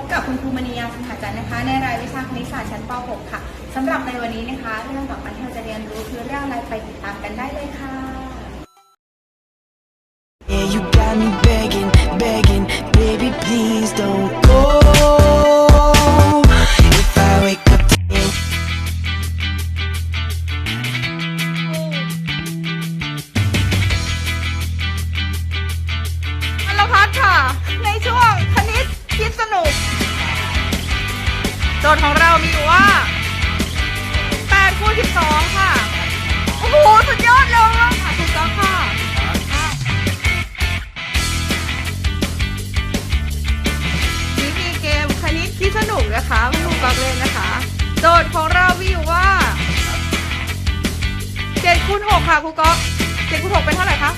บกับคุณครูมณียาสิงหาจันทร์นะคะ ในรายวิชาคณิตศาสตร์ชั้นป .6 ค่ะสำหรับในวันนี้นะคะ เรื่องต่อไปที่เราจะเรียนรู้คือเรื่องอะไรไปติดตามกันได้เลยค่ะ ทย์ของเรามีอยู่ว่า8คูณ12 ค่ะ โอ้โห สุดยอดเลยค่ะถูกต้องค่ะนี่มีเกมคณิตคิดสนุกนะคะคุณครูกักเล่นนะคะ โจทย์ของเรามีอยู่ว่า7คูณ6ค่ะครูก๊อก7คูณ6เป็นเท่าไหร่คะ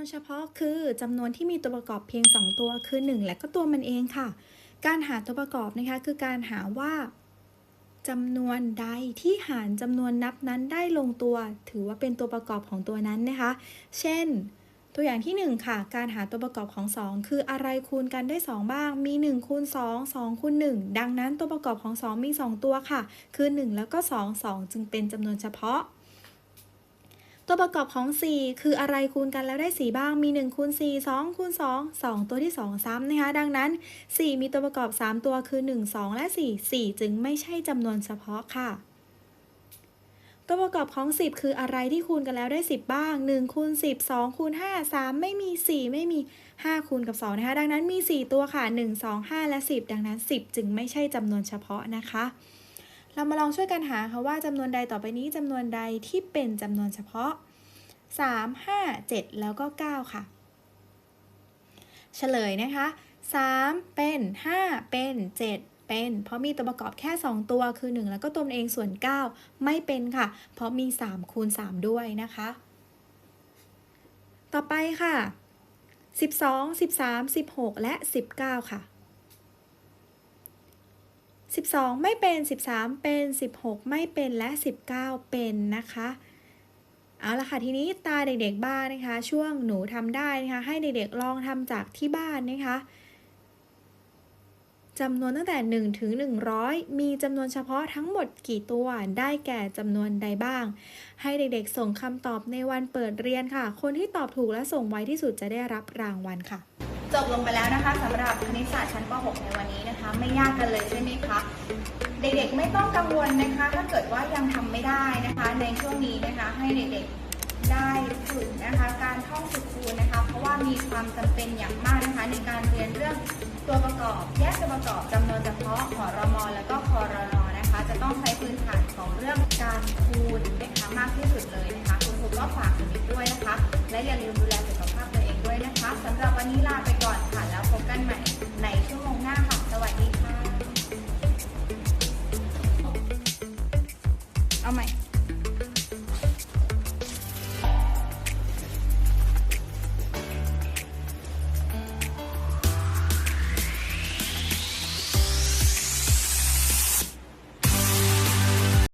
วนเฉพาะคือจำนวนที่มีตัวประกอบเพียง 2 ตัวคือ 1 และก็ตัวมันเองค่ะ การหาตัวประกอบนะคะคือการหาว่าจำนวนใดที่หารจำนวนนับนั้นได้ลงตัว ถือว่าเป็นตัวประกอบของตัวนั้นนะคะ เช่น ตัวอย่างที่ 1 ค่ะ การหาตัวประกอบของ 2 คืออะไรคูณกันได้ 2 บ้าง มี1คูณ2 2คูณ1ดังนั้นตัวประกอบของ 2 มี 2 ตัวค่ะ คือ 1 แล้วก็ 2 2 จึงเป็นจำนวนเฉพาะ ตัวประกอบของ 4 คืออะไรคูณกันแล้วได้ 4 บ้าง มี1คูณ4 2คูณ2 2 ตัวที่ 2 ซ้ำนะคะ ดังนั้น 4 มีตัวประกอบ 3 ตัวคือ 1 2 และ 4 4 จึงไม่ใช่จำนวนเฉพาะค่ะ ตัวประกอบของ 10 คืออะไรที่คูณกันแล้วได้ 10 บ้าง 1คูณ10 2คูณ5 3 ไม่มี 4 ไม่มี 5 คูณกับ 2 นะคะ ดังนั้นมี 4 ตัวค่ะ 1 2 5 และ 10 ดังนั้น 10 จึงไม่ใช่จำนวนเฉพาะนะคะ เรามาลองช่วยกันหาค่ะว่าจำนวนใดต่อไปนี้จำนวนใดที่เป็นจำนวนเฉพาะ 3 5 7 แล้วก็ 9 ค่ะ เฉลยนะคะ 3 เป็น 5 เป็น 7 เป็น เพราะมีตัวประกอบแค่ 2 ตัวคือ 1 แล้วก็ตัวเองส่วน 9 ไม่เป็นค่ะ เพราะมี 3 คูณ 3 ด้วยนะคะ ต่อไปค่ะ 12 13 16 และ 19 ค่ะ 12 ไม่เป็น 13 เป็น 16 ไม่เป็นและ 19 เป็นนะคะ เอาละค่ะทีนี้ตาเด็กๆบ้านนะคะ ช่วงหนูทำได้นะคะ ให้เด็กๆลองทำจากที่บ้านนะคะจำนวนตั้งแต่ 1 ถึง 100 มีจำนวนเฉพาะทั้งหมดกี่ตัว ได้แก่จำนวนใดบ้าง ให้เด็กๆ ส่งคำตอบในวันเปิดเรียนค่ะ คนที่ตอบถูกและส่งไวที่สุดจะได้รับรางวัลค่ะ จบลงไปแล้วนะคะสำหรับคณิตศาสตร์ชั้นป .6 ในวันนี้นะคะ ไม่ยากกันเลยใช่ไหมคะเด็กๆไม่ต้องกังวลนะคะ ถ้าเกิดว่ายังทำไม่ได้นะคะ ในช่วงนี้นะคะให้เด็กๆได้ฝึกนะคะ การท่องสุดคูณนะคะ เพราะว่ามีความจำเป็นอย่างมากนะคะ ในการเรียนเรื่องตัวประกอบแยกตัวประกอบจำนวนเฉพาะหอรมอแล้วก็คอรนนะคะ จะต้องใช้พื้นฐานของเรื่องการคูณนะคะมากที่สุดเลยนะคะ คุณครูก็ฝากคุณอีกด้วยนะคะ และอย่าลืมดู สำหรับวันนี้ลาไปก่อนค่ะ แล้วพบกันใหม่ในชั่วโมงหน้าค่ะ สวัสดีค่ะ เอาใหม่